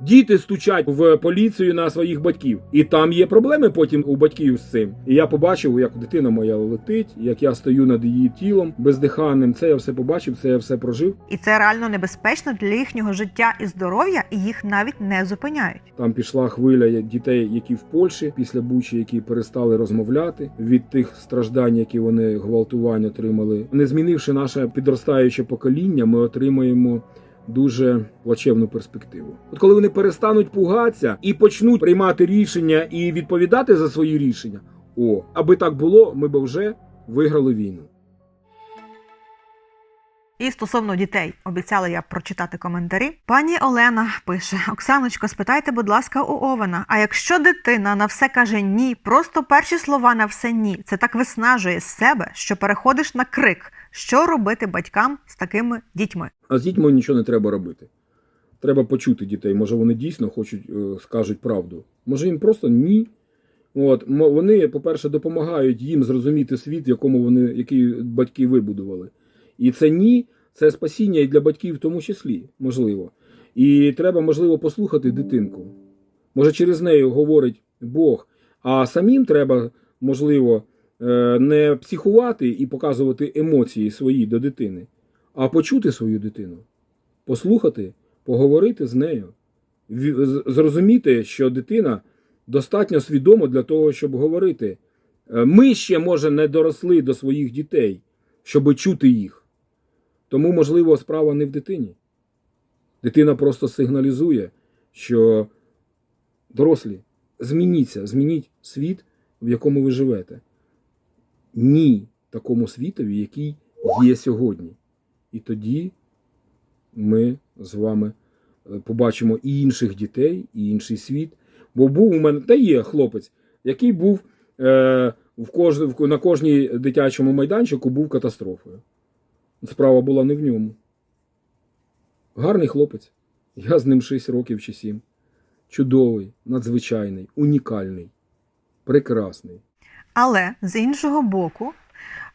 Діти стучать в поліцію на своїх батьків, і там є проблеми потім у батьків з цим. І я побачив, як дитина моя летить, як я стою над її тілом бездиханним. Це я все побачив, це я все прожив. І це реально небезпечно для їхнього життя і здоров'я, і їх навіть не зупиняють. Там пішла хвиля дітей, які в Польщі після Бучі, які перестали розмовляти від тих страждань, які вони гвалтування отримали. Не змінивши наше підростаюче покоління, ми отримаємо. Дуже плачевну перспективу. От коли вони перестануть пугатися і почнуть приймати рішення і відповідати за свої рішення, о, аби так було, ми б вже виграли війну. І стосовно дітей, обіцяла я прочитати коментарі. Пані Олена пише: Оксаночко, спитайте, будь ласка, у Овена. А якщо дитина на все каже ні, просто перші слова на все ні, це так виснажує з себе, що переходиш на крик. Що робити батькам з такими дітьми? А з дітьми нічого не треба робити. Треба почути дітей. Може, вони дійсно хочуть, е, скажуть правду. Може, їм просто ні. От, вони, по-перше, допомагають їм зрозуміти світ, в якому вони, який батьки вибудували. І це ні, це спасіння і для батьків в тому числі, можливо. І треба, можливо, послухати дитинку. Може, через неї говорить Бог, а самим треба, можливо, е, не психувати і показувати емоції свої до дитини, а почути свою дитину, послухати, поговорити з нею, зрозуміти, що дитина достатньо свідома для того, щоб говорити. Е, Ми ще, може, не доросли до своїх дітей, щоб чути їх. Тому, можливо, справа не в дитині. Дитина просто сигналізує, що дорослі, змініться, змініть світ, в якому ви живете. Ні такому світові, який є сьогодні. І тоді ми з вами е, побачимо і інших дітей, і інший світ. Бо був у мене, та є хлопець, який був е, в кож, на кожній дитячому майданчику був катастрофою. Справа була не в ньому. Гарний хлопець. Я з ним 6 років чи 7. Чудовий, надзвичайний, унікальний, прекрасний. Але з іншого боку,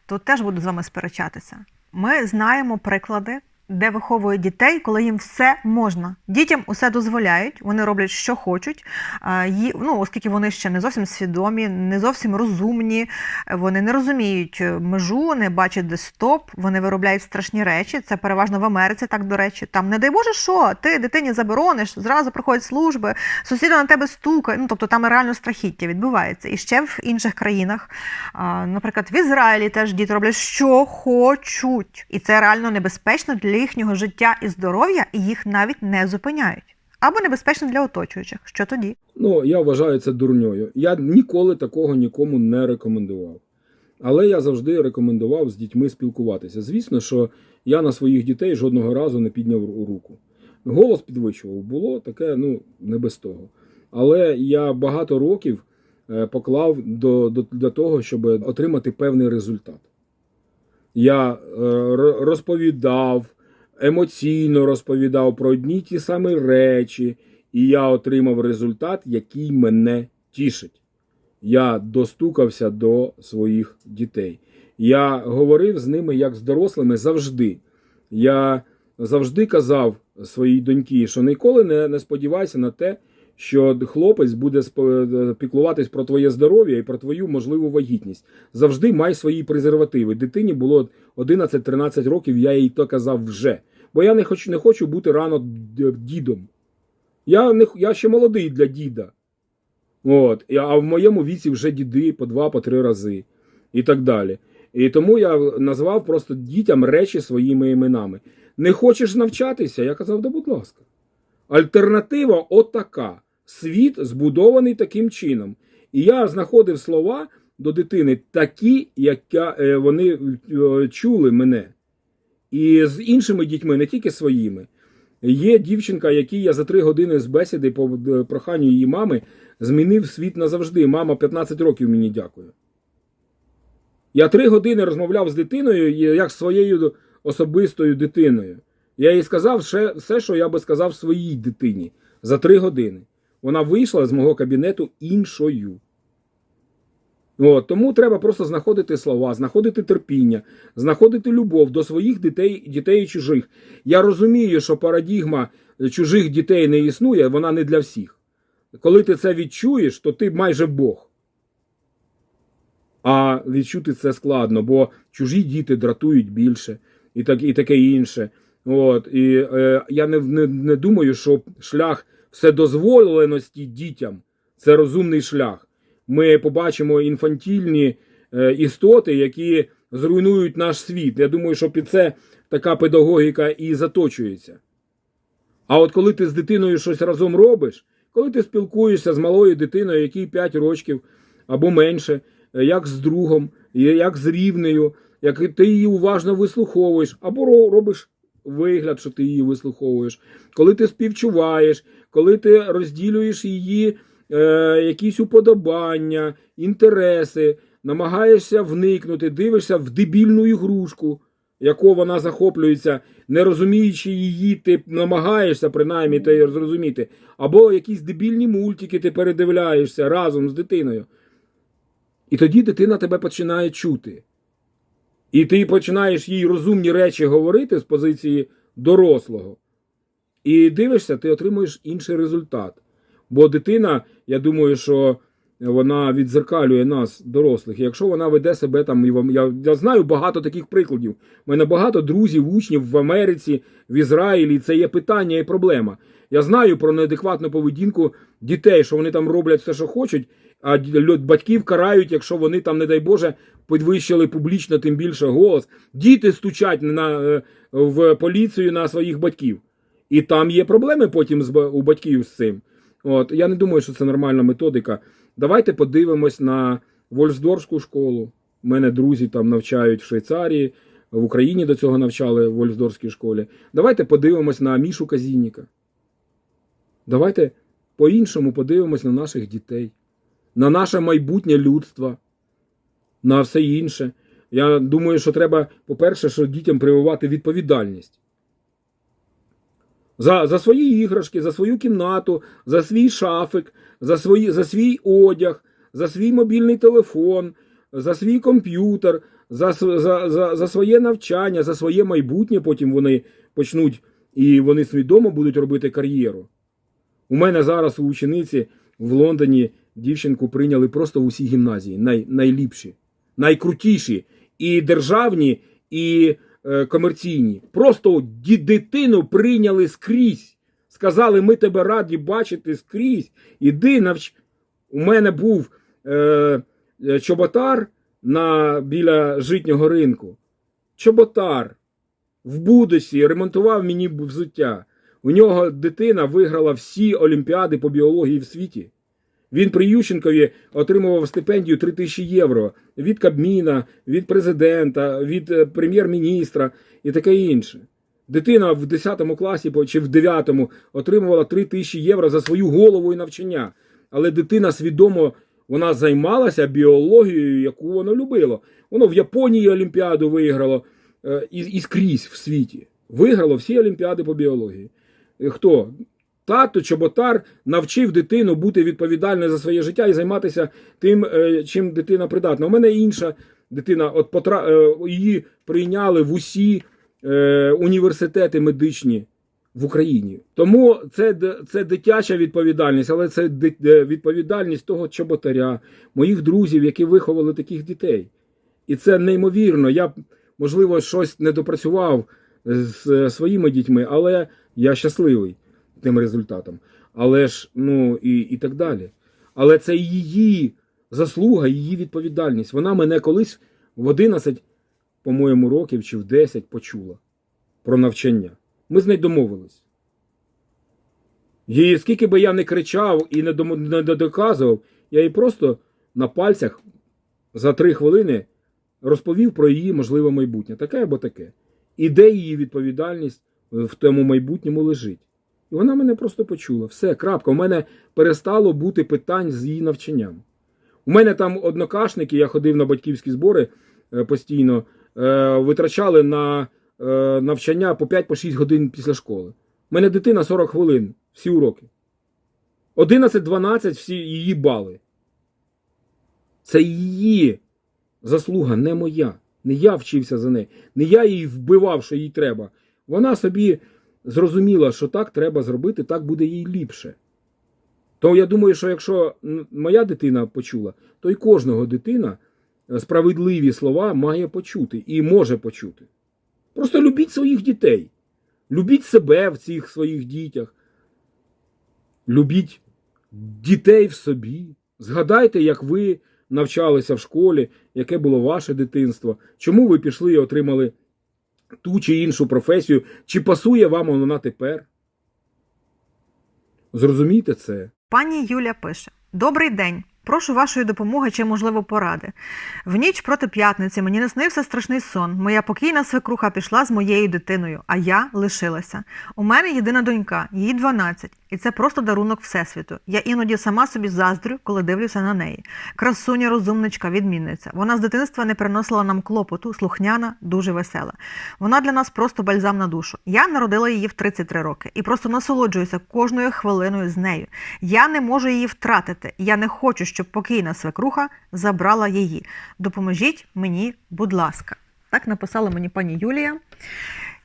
тут теж буду з вами сперечатися. Ми знаємо приклади, де виховують дітей, коли їм все можна. Дітям усе дозволяють, вони роблять, що хочуть. Ну, оскільки вони ще не зовсім свідомі, не зовсім розумні, вони не розуміють е, межу, не бачать де стоп, вони виробляють страшні речі. Це переважно в Америці, так до речі. Там не дай Боже, що ти дитині заборониш, зразу приходять служби, сусіда на тебе стукає. Ну тобто там реально страхіття відбувається. І ще в інших країнах, наприклад, в Ізраїлі теж діти роблять, що хочуть, і це реально небезпечно для їхнього життя і здоров'я, і їх навіть не зупиняють. Або небезпечно для оточуючих. Що тоді? Ну, я вважаю це дурньою. Я ніколи такого нікому не рекомендував. Але я завжди рекомендував з дітьми спілкуватися. Звісно, що я на своїх дітей жодного разу не підняв руку. Голос підвищував, було таке, ну, не без того. Але я багато років е, поклав до, до, для того, щоб отримати певний результат. Я е, розповідав, емоційно розповідав про одні ті самі речі, і я отримав результат, який мене тішить. Я достукався до своїх дітей. Я говорив з ними як з дорослими завжди. Я завжди казав своїй доньки, що ніколи не, не сподівайся на те, що хлопець буде піклуватись про твоє здоров'я і про твою можливу вагітність. Завжди май свої презервативи. Дитині було 11-13 років, я їй то казав вже. Бо я не хочу, не хочу бути рано дідом. Я, не, я ще молодий для діда. От, а в моєму віці вже діди по два, по три рази і так далі. І тому я назвав просто дітям речі своїми іменами. Не хочеш навчатися? Я казав, да будь ласка. Альтернатива отака. Світ збудований таким чином. І я знаходив слова до дитини такі, які е, вони е, чули мене. І з іншими дітьми, не тільки своїми. Є дівчинка, якій я за три години з бесіди по е, проханню її мами змінив світ назавжди. Мама 15 років мені дякує. Я три години розмовляв з дитиною, як з своєю особистою дитиною. Я їй сказав все, що я би сказав своїй дитині за три години. Вона вийшла з мого кабінету іншою. От, тому треба просто знаходити слова, знаходити терпіння, знаходити любов до своїх дітей, дітей і чужих. Я розумію, що парадігма чужих дітей не існує, вона не для всіх. Коли ти це відчуєш, то ти майже Бог. А відчути це складно, бо чужі діти дратують більше і, так, і таке інше. От, і е, я не, не, не думаю, що шлях вседозволеності дітям це розумний шлях. Ми побачимо інфантільні е, істоти, які зруйнують наш світ. Я думаю, що під це така педагогіка і заточується. А от коли ти з дитиною щось разом робиш, коли ти спілкуєшся з малою дитиною, якій 5 років або менше, е, як з другом, як з рівнею, як ти її уважно вислуховуєш, або робиш вигляд, що ти її вислуховуєш, коли ти співчуваєш, коли ти розділюєш її е, якісь уподобання, інтереси, намагаєшся вникнути, дивишся в дебільну ігрушку, яку вона захоплюється, не розуміючи її, ти намагаєшся принаймні те зрозуміти, або якісь дебільні мультики ти передивляєшся разом з дитиною. І тоді дитина тебе починає чути. І ти починаєш їй розумні речі говорити з позиції дорослого. І дивишся, ти отримуєш інший результат. Бо дитина, я думаю, що вона відзеркалює нас, дорослих. І якщо вона веде себе там, і я, я знаю багато таких прикладів. У мене багато друзів, учнів в Америці, в Ізраїлі. Це є питання і проблема. Я знаю про неадекватну поведінку дітей, що вони там роблять все, що хочуть, а батьків карають, якщо вони там, не дай Боже, підвищили публічно тим більше голос. Діти стучать на, е, в поліцію на своїх батьків. І там є проблеми потім у батьків з цим. От, я не думаю, що це нормальна методика. Давайте подивимось на Вольсдорфську школу. У мене друзі там навчають в Швейцарії, в Україні до цього навчали в Вольсдорфській школі. Давайте подивимось на Мішу Казініка. Давайте по-іншому подивимось на наших дітей, на наше майбутнє людство, на все інше. Я думаю, що треба, по-перше, що дітям прививати відповідальність. За, за свої іграшки, за свою кімнату, за свій шафик, за, свої, за свій одяг, за свій мобільний телефон, за свій комп'ютер, за, за, за, за своє навчання, за своє майбутнє. Потім вони почнуть і вони свідомо будуть робити кар'єру. У мене зараз у учениці в Лондоні дівчинку прийняли просто в усі гімназії, най, найліпші, найкрутіші, і державні, і комерційні. Просто дитину прийняли скрізь. Сказали, ми тебе раді бачити скрізь. Іди навч. У мене був е, е, чоботар на, біля житнього ринку. Чоботар в Будусі ремонтував мені взуття. У нього дитина виграла всі олімпіади по біології в світі. Він при Ющенкові отримував стипендію 3 тисячі євро від Кабміна, від президента, від е, прем'єр-міністра і таке інше. Дитина в 10 класі чи в 9 отримувала 3 тисячі євро за свою голову і навчання. Але дитина свідомо вона займалася біологією, яку вона любила. Воно в Японії Олімпіаду виграло е, і, і скрізь в світі. Виграло всі Олімпіади по біології. Е, Хто? Тато Чоботар навчив дитину бути відповідальною за своє життя і займатися тим, е, чим дитина придатна. У мене інша дитина, от потра... е, її прийняли в усі е, університети медичні в Україні. Тому це, це дитяча відповідальність, але це відповідальність того чоботаря, моїх друзів, які виховали таких дітей. І це неймовірно. Я, можливо, щось не допрацював з своїми дітьми, але я щасливий тим результатом. Але ж, ну і, і так далі. Але це її заслуга, її відповідальність. Вона мене колись в 11, по-моєму, років чи в 10 почула про навчання. Ми з нею домовились. І скільки би я не кричав і не, доказував, я їй просто на пальцях за три хвилини розповів про її можливе майбутнє. Таке або таке. І де її відповідальність в тому майбутньому лежить. І вона мене просто почула. Все, крапка. У мене перестало бути питань з її навчанням. У мене там однокашники, я ходив на батьківські збори е, постійно, е, витрачали на е, навчання по 5-6 годин після школи. У мене дитина 40 хвилин, всі уроки. 11-12 всі її бали. Це її заслуга, не моя. Не я вчився за неї. Не я її вбивав, що їй треба. Вона собі зрозуміла, що так треба зробити, так буде їй ліпше. То я думаю, що якщо моя дитина почула, то й кожного дитина е, справедливі слова має почути і може почути. Просто любіть своїх дітей, любіть себе в цих своїх дітях, любіть дітей в собі. Згадайте, як ви навчалися в школі, яке було ваше дитинство, чому ви пішли і отримали ту чи іншу професію, чи пасує вам вона тепер? Зрозумійте це. Пані Юля пише: Добрий день. Прошу вашої допомоги чи, можливо, поради. В ніч проти п'ятниці мені наснився страшний сон. Моя покійна свекруха пішла з моєю дитиною, а я лишилася. У мене єдина донька, їй 12, і це просто дарунок Всесвіту. Я іноді сама собі заздрю, коли дивлюся на неї. Красуня, розумничка, відмінниця. Вона з дитинства не приносила нам клопоту, слухняна, дуже весела. Вона для нас просто бальзам на душу. Я народила її в 33 роки і просто насолоджуюся кожною хвилиною з нею. Я не можу її втратити. Я не хочу, щоб покійна свекруха забрала її. Допоможіть мені, будь ласка. Так написала мені пані Юлія.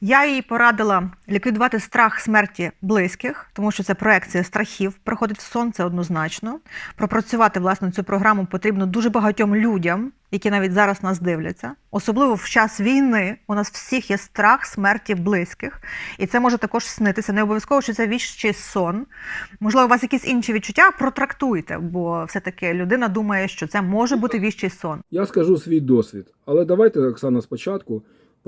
Я їй порадила ліквідувати страх смерті близьких, тому що це проекція страхів приходить в сон, однозначно. Пропрацювати власне цю програму потрібно дуже багатьом людям, які навіть зараз нас дивляться. Особливо в час війни у нас всіх є страх смерті близьких, і це може також снитися. Не обов'язково, що це віщий сон. Можливо, у вас якісь інші відчуття, протрактуйте, бо все-таки людина думає, що це може бути віщий сон. Я скажу свій досвід. Але давайте, Оксана, спочатку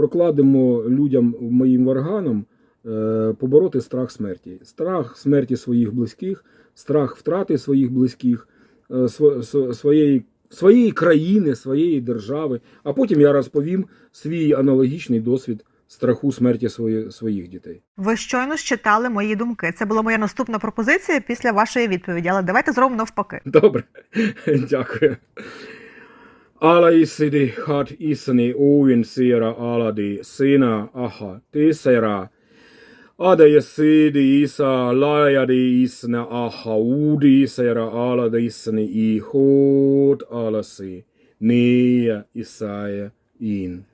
прокладемо людям моїм варганам е, побороти страх смерті. Страх смерті своїх близьких, страх втрати своїх близьких, е, св- св- своєї, своєї країни, своєї держави. А потім я розповім свій аналогічний досвід страху смерті свої, своїх дітей. Ви щойно читали мої думки. Це була моя наступна пропозиція після вашої відповіді. Але давайте зробимо навпаки. Добре, дякую. Ala isidi hat isni uin siera aladi sina aha tisera. Ade jesidi isa lajadi isna aha udi sera aladi isni i hod alasi. Nije isaje in.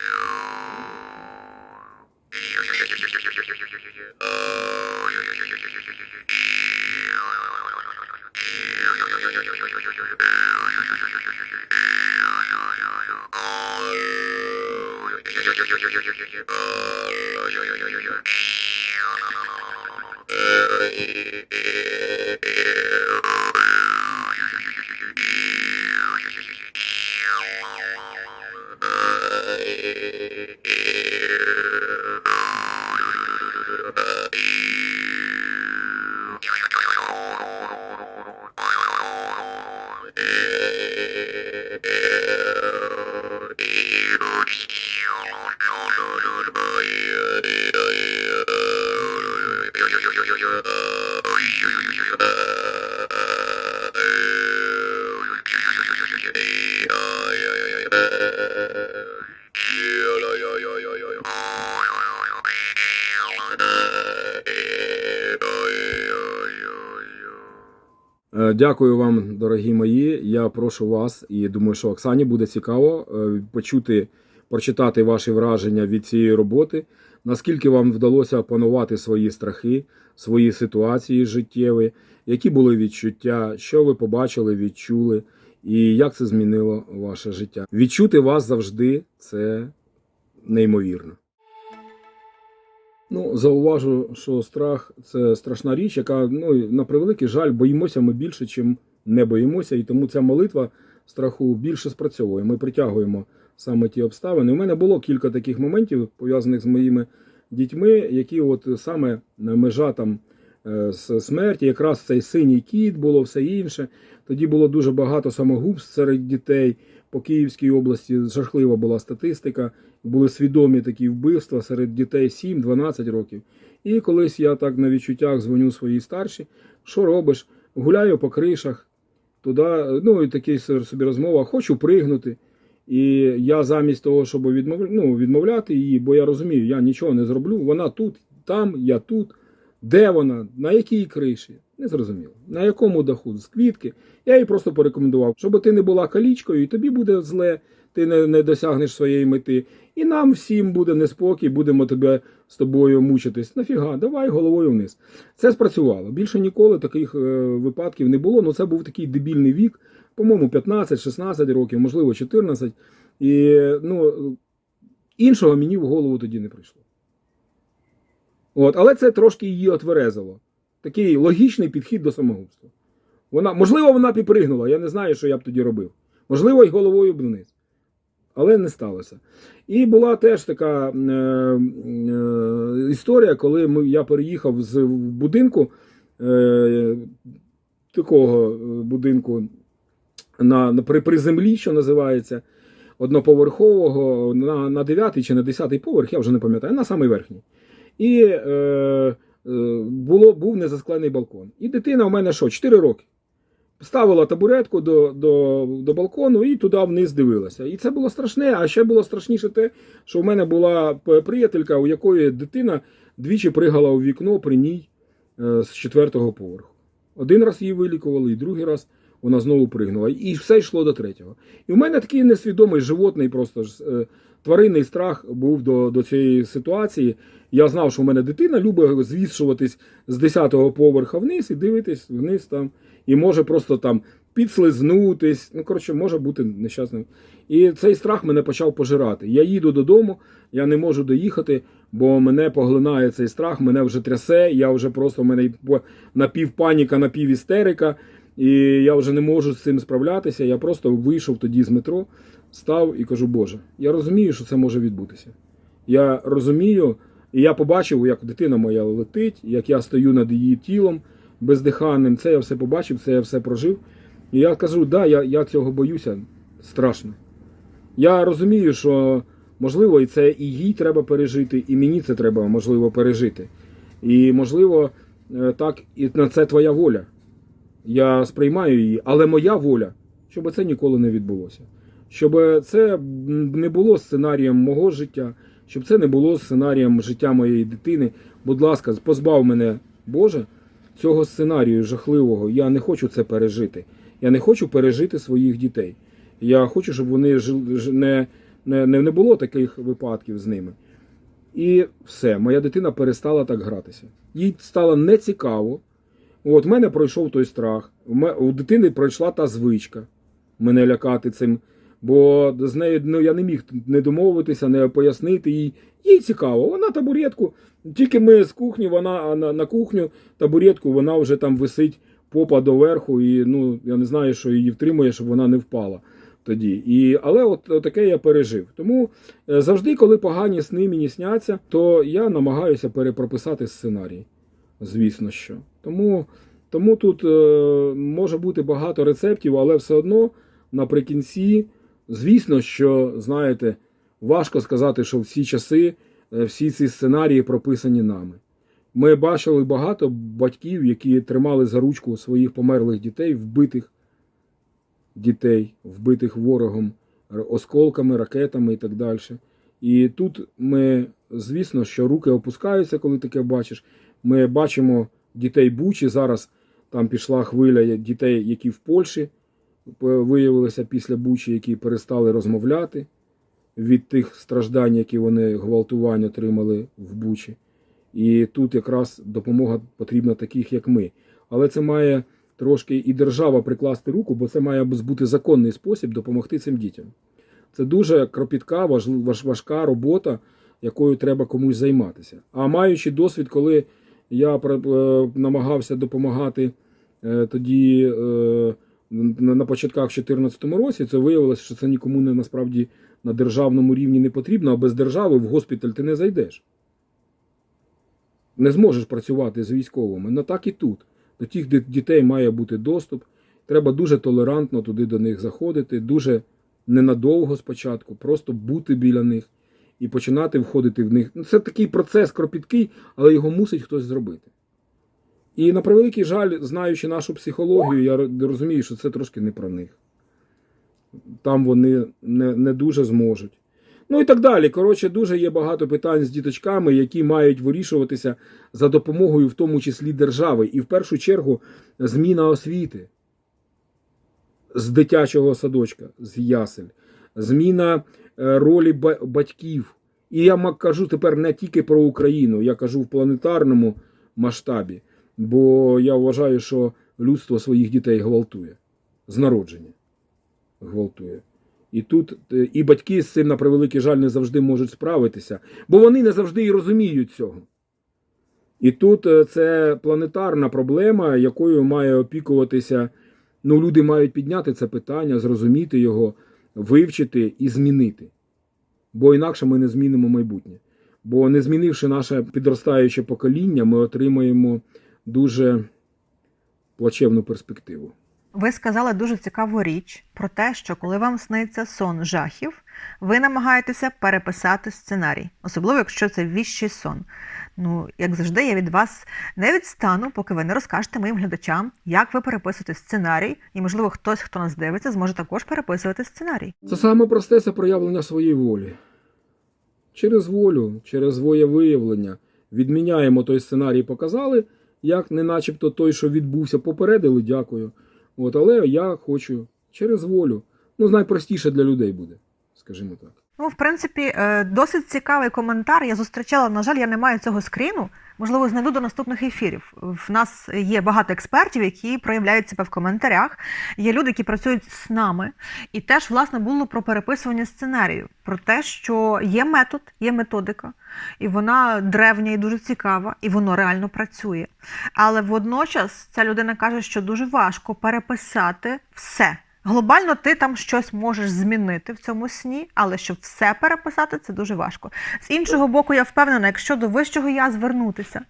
Oh, Дякую вам, дорогі мої. Я прошу вас і думаю, що Оксані буде цікаво е, почути, прочитати ваші враження від цієї роботи. Наскільки вам вдалося опанувати свої страхи, свої ситуації життєві, які були відчуття, що ви побачили, відчули, і як це змінило ваше життя? Відчути вас завжди це неймовірно. Ну, зауважу, що страх це страшна річ, яка, ну, на превеликий жаль, боїмося ми більше, чим не боїмося, і тому ця молитва страху більше спрацьовує. Ми притягуємо саме ті обставини. У мене було кілька таких моментів, пов'язаних з моїми дітьми, які от саме межа там е, з смерті, якраз цей синій кіт було все інше. Тоді було дуже багато самогубств серед дітей. По Київській області жахлива була статистика. Були свідомі такі вбивства серед дітей 7-12 років. І колись я так на відчуттях дзвоню своїй старшій, що робиш? Гуляю по кришах, туди, ну і такий собі розмова, хочу пригнути. І я замість того, щоб відмов... ну, відмовляти її, бо я розумію, я нічого не зроблю. Вона тут, там, я тут. Де вона? На якій криші? Не зрозуміло. На якому даху з квітки. Я їй просто порекомендував, щоб ти не була калічкою, і тобі буде зле. ти не, не досягнеш своєї мети. І нам всім буде неспокій, будемо тебе з тобою мучитись. Нафіга, давай головою вниз. Це спрацювало. Більше ніколи таких е, випадків не було. Ну це був такий дебільний вік, по-моєму, 15-16 років, можливо, 14. І ну, іншого мені в голову тоді не прийшло. От, але це трошки її отверезило. Такий логічний підхід до самогубства. Вона, можливо, вона підпригнула, я не знаю, що я б тоді робив. Можливо, й головою б вниз. Але не сталося. І була теж така е, е, історія, коли ми, я переїхав з будинку, е, такого е, будинку на, на, при, при землі, що називається, одноповерхового на, на 9 чи на 10 поверх, я вже не пам'ятаю, на самий верхній. І е, було, був незасклений балкон. І дитина у мене що, 4 роки. Ставила табуретку до, до, до балкону і туди вниз дивилася. І це було страшне, а ще було страшніше те, що в мене була приятелька, у якої дитина двічі пригала у вікно при ній е, з четвертого поверху. Один раз її вилікували, і другий раз вона знову пригнула. І все йшло до третього. І в мене такий несвідомий животний, просто ж, е, тваринний страх був до, до цієї ситуації. Я знав, що в мене дитина любить звішуватись з 10-го поверха вниз і дивитись вниз там. І може просто там підслизнутись. Ну, коротше, може бути нещасним. І цей страх мене почав пожирати. Я їду додому, я не можу доїхати, бо мене поглинає цей страх, мене вже трясе, я вже просто в мене напівпаніка, напівістерика, і я вже не можу з цим справлятися. Я просто вийшов тоді з метро, став і кажу, Боже, я розумію, що це може відбутися. Я розумію, і я побачив, як дитина моя летить, як я стою над її тілом бездиханним. Це я все побачив, це я все прожив. І я кажу, да, я, я цього боюся страшно. Я розумію, що можливо, і це і їй треба пережити, і мені це треба можливо пережити. І можливо, е, так і на це твоя воля. Я сприймаю її, але моя воля, щоб це ніколи не відбулося. Щоб це не було сценарієм мого життя, щоб це не було сценарієм життя моєї дитини. Будь ласка, позбав мене, Боже, цього сценарію жахливого. Я не хочу це пережити. Я не хочу пережити своїх дітей. Я хочу, щоб вони не, не не було таких випадків з ними. І все, моя дитина перестала так гратися. Їй стало нецікаво. От, в мене пройшов той страх. У дитини пройшла та звичка мене лякати цим. Бо з нею ну, я не міг не домовитися, не пояснити їй. Їй цікаво. Вона табуретку. Тільки ми з кухні, вона на, на кухню табуретку, вона вже там висить попа доверху, і ну я не знаю, що її втримує, щоб вона не впала тоді. І, але от, от таке я пережив. Тому е, завжди, коли погані сни мені сняться, то я намагаюся перепрописати сценарій. Звісно що. Тому, тому тут е, може бути багато рецептів, але все одно наприкінці, звісно, що знаєте, важко сказати, що всі часи, е, всі ці сценарії прописані нами. Ми бачили багато батьків, які тримали за ручку своїх померлих дітей, вбитих дітей, вбитих ворогом осколками, ракетами і так далі. І тут ми, звісно, що руки опускаються, коли таке бачиш. Ми бачимо дітей Бучі. Зараз там пішла хвиля дітей, які в Польщі виявилися після Бучі, які перестали розмовляти від тих страждань, які вони гвалтувань отримали в Бучі. І тут якраз допомога потрібна таких, як ми. Але це має трошки і держава прикласти руку, бо це має бути законний спосіб допомогти цим дітям. Це дуже кропітка, важ- важ- важка робота, якою треба комусь займатися. А маючи досвід, коли я е, намагався допомагати е, тоді е, на початках 2014 році, це виявилося, що це нікому не насправді на державному рівні не потрібно, а без держави в госпіталь ти не зайдеш. Не зможеш працювати з військовими. Ну так і тут. До тих дітей має бути доступ. Треба дуже толерантно туди до них заходити, дуже ненадовго спочатку, просто бути біля них і починати входити в них. Ну, Це такий процес кропіткий, але його мусить хтось зробити. І на превеликий жаль, знаючи нашу психологію, я розумію, що це трошки не про них. Там вони не, не дуже зможуть. Ну і так далі. Коротше, дуже є багато питань з діточками, які мають вирішуватися за допомогою, в тому числі держави, і в першу чергу зміна освіти з дитячого садочка, з ясель, зміна е, ролі батьків. І я кажу тепер не тільки про Україну, я кажу в планетарному масштабі, бо я вважаю, що людство своїх дітей гвалтує з народження. Гвалтує. І тут е, і батьки з цим, на превеликий жаль, не завжди можуть справитися, бо вони не завжди і розуміють цього. І тут е, це планетарна проблема, якою має опікуватися. Ну, люди мають підняти це питання, зрозуміти його, вивчити і змінити. Бо інакше ми не змінимо майбутнє. Бо не змінивши наше підростаюче покоління, ми отримаємо дуже плачевну перспективу. Ви сказали дуже цікаву річ про те, що коли вам сниться сон жахів, ви намагаєтеся переписати сценарій, особливо якщо це віщий сон. Ну, як завжди, я від вас не відстану, поки ви не розкажете моїм глядачам, як ви переписуєте сценарій, і, можливо, хтось, хто нас дивиться, зможе також переписувати сценарій. Це саме просте це проявлення своєї волі. Через волю, через виявлення відміняємо той сценарій, показали, як не начебто той, що відбувся, попередили, дякую. От, але я хочу через волю. Ну, найпростіше для людей буде, скажімо так. Ну, в принципі, е, досить цікавий коментар. Я зустрічала, на жаль, я не маю цього скріну. Можливо, знайду до наступних ефірів. В нас є багато експертів, які проявляють себе в коментарях. Є люди, які працюють з нами. І теж, власне, було про переписування сценарію, про те, що є метод, є методика, і вона древня і дуже цікава, і воно реально працює. Але водночас ця людина каже, що дуже важко переписати все. Глобально ти там щось можеш змінити в цьому сні, але щоб все переписати, це дуже важко. З іншого боку, я впевнена, якщо до вищого я звернутися,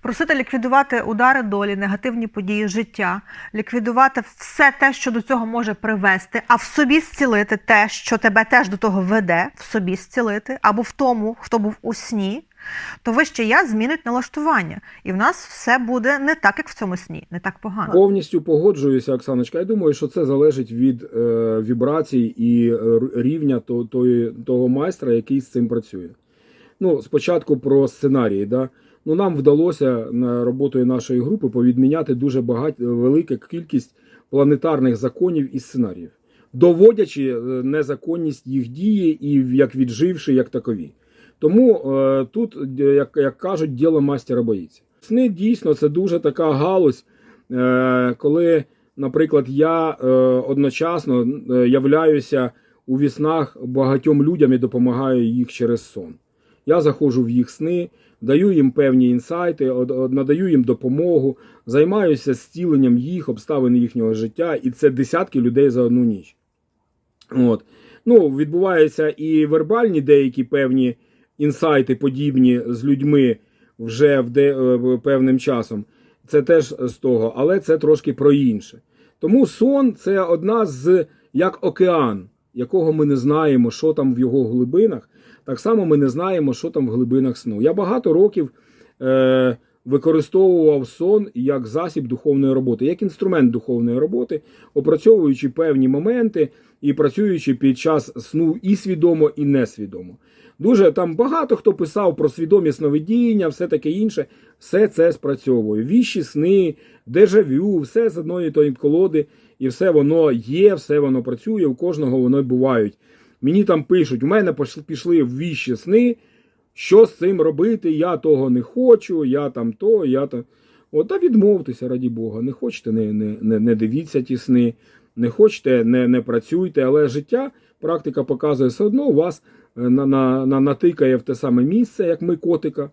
просити ліквідувати удари долі, негативні події життя, ліквідувати все те, що до цього може привести, а в собі зцілити те, що тебе теж до того веде, в собі зцілити, або в тому, хто був у сні, то вище я змінить налаштування. І в нас все буде не так, як в цьому сні, не так погано. Повністю погоджуюся, Оксаночка. Я думаю, що це залежить від е, вібрацій і е, рівня то, тої, того майстра, який з цим працює. Ну, спочатку про сценарії. Да? Ну, нам вдалося роботою нашої групи повідміняти дуже багато велика кількість планетарних законів і сценаріїв, доводячи е, незаконність їх дії і як відживши як такові. Тому е, тут, як, як кажуть, діло мастера боїться. Сни дійсно це дуже така галузь, е, коли, наприклад, я е, одночасно е, являюся у віснах багатьом людям і допомагаю їх через сон. Я заходжу в їх сни, даю їм певні інсайти, надаю їм допомогу, займаюся зціленням їх, обставин їхнього життя, і це десятки людей за одну ніч. От. Ну, відбуваються і вербальні деякі певні інсайти, подібні з людьми вже в де, е, певним часом. Це теж з того, але це трошки про інше. Тому сон це одна з як океан, якого ми не знаємо, що там в його глибинах. Так само ми не знаємо, що там в глибинах сну. Я багато років е, використовував сон як засіб духовної роботи, як інструмент духовної роботи, опрацьовуючи певні моменти і працюючи під час сну і свідомо, і несвідомо. Дуже там багато хто писав про свідомі сновидіння, все таке інше. Все це спрацьовує. Віщі сни, дежавю, все з одної тої колоди, і все воно є, все воно працює, у кожного воно бувають. Мені там пишуть, у мене пішли віщі сни, що з цим робити, я того не хочу, я там то, я там. От, та відмовтеся, раді Бога. Не хочете, не, не, не, дивіться ті сни, не хочете, не, не працюйте, але життя, практика показує все одно, у вас на, на, на, натикає в те саме місце, як ми котика,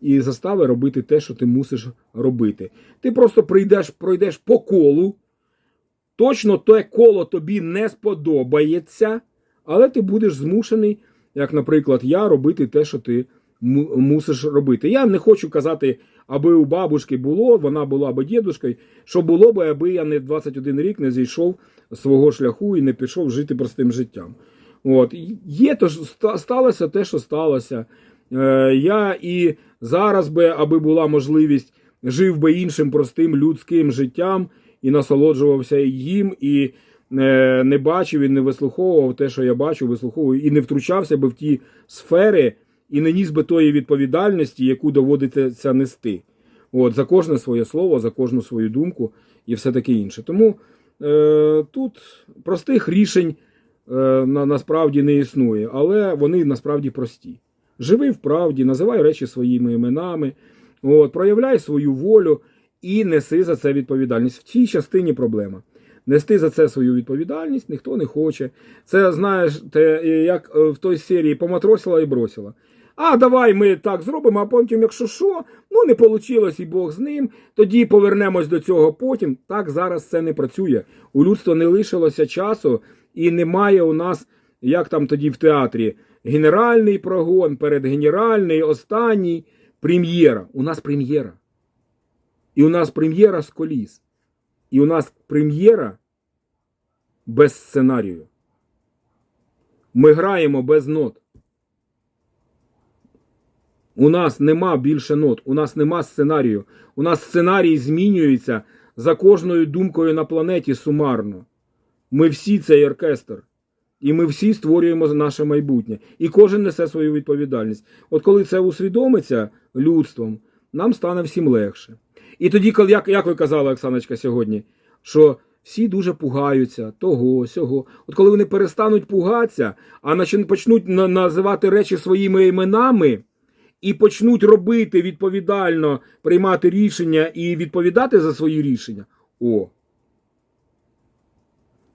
і застави робити те, що ти мусиш робити. Ти просто прийдеш, пройдеш по колу. Точно те коло тобі не сподобається, але ти будеш змушений, як, наприклад, я, робити те, що ти мусиш робити. Я не хочу казати, аби у бабушки було, вона була би дідушкою, що було би, аби я не 21 рік не зійшов свого шляху і не пішов жити простим життям. От. Є то ж сталося те, що сталося. Е, я і зараз би, аби була можливість, жив би іншим простим людським життям і насолоджувався їм, і е, не бачив і не вислуховував те, що я бачу, вислуховую, і не втручався би в ті сфери, і не ніс би тої відповідальності, яку доводиться нести. От, за кожне своє слово, за кожну свою думку і все таке інше. Тому е, тут простих рішень на, насправді не існує, але вони насправді прості. Живи в правді, називай речі своїми іменами, от, проявляй свою волю і неси за це відповідальність. В цій частині проблема. Нести за це свою відповідальність ніхто не хоче. Це знаєш, те, як е, в той серії поматросила і бросила. А давай ми так зробимо, а потім, якщо що, ну не вийшло і Бог з ним, тоді повернемось до цього потім. Так зараз це не працює. У людства не лишилося часу і немає у нас, як там тоді в театрі, генеральний прогон, передгенеральний, останній, прем'єра. У нас прем'єра. І у нас прем'єра з коліс. І у нас прем'єра без сценарію. Ми граємо без нот. У нас нема більше нот, у нас нема сценарію. У нас сценарій змінюється за кожною думкою на планеті сумарно. Ми всі цей оркестр. І ми всі створюємо наше майбутнє. І кожен несе свою відповідальність. От коли це усвідомиться людством, нам стане всім легше. І тоді, коли, як, як ви казали, Оксаночка, сьогодні, що всі дуже пугаються того, сього. От коли вони перестануть пугатися, а почнуть називати речі своїми іменами і почнуть робити відповідально, приймати рішення і відповідати за свої рішення, о,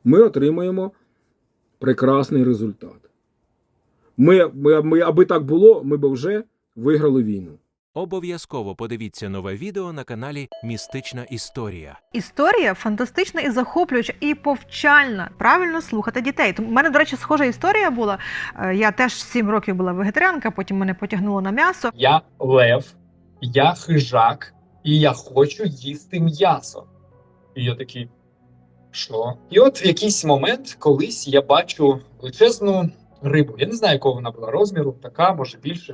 ми отримаємо прекрасний результат. Ми, ми, аби так було, ми б вже виграли війну. Обов'язково подивіться нове відео на каналі Містична Історія. Історія фантастична і захоплююча, і повчальна. Правильно слухати дітей. В мене, до речі, схожа історія була. Е, Я теж 7 років була вегетаріанка, потім мене потягнуло на м'ясо. Я лев, я хижак, і я хочу їсти м'ясо. І я такий. Що? І от в якийсь момент колись я бачу величезну рибу. Я не знаю, якого вона була розміру, така, може більше.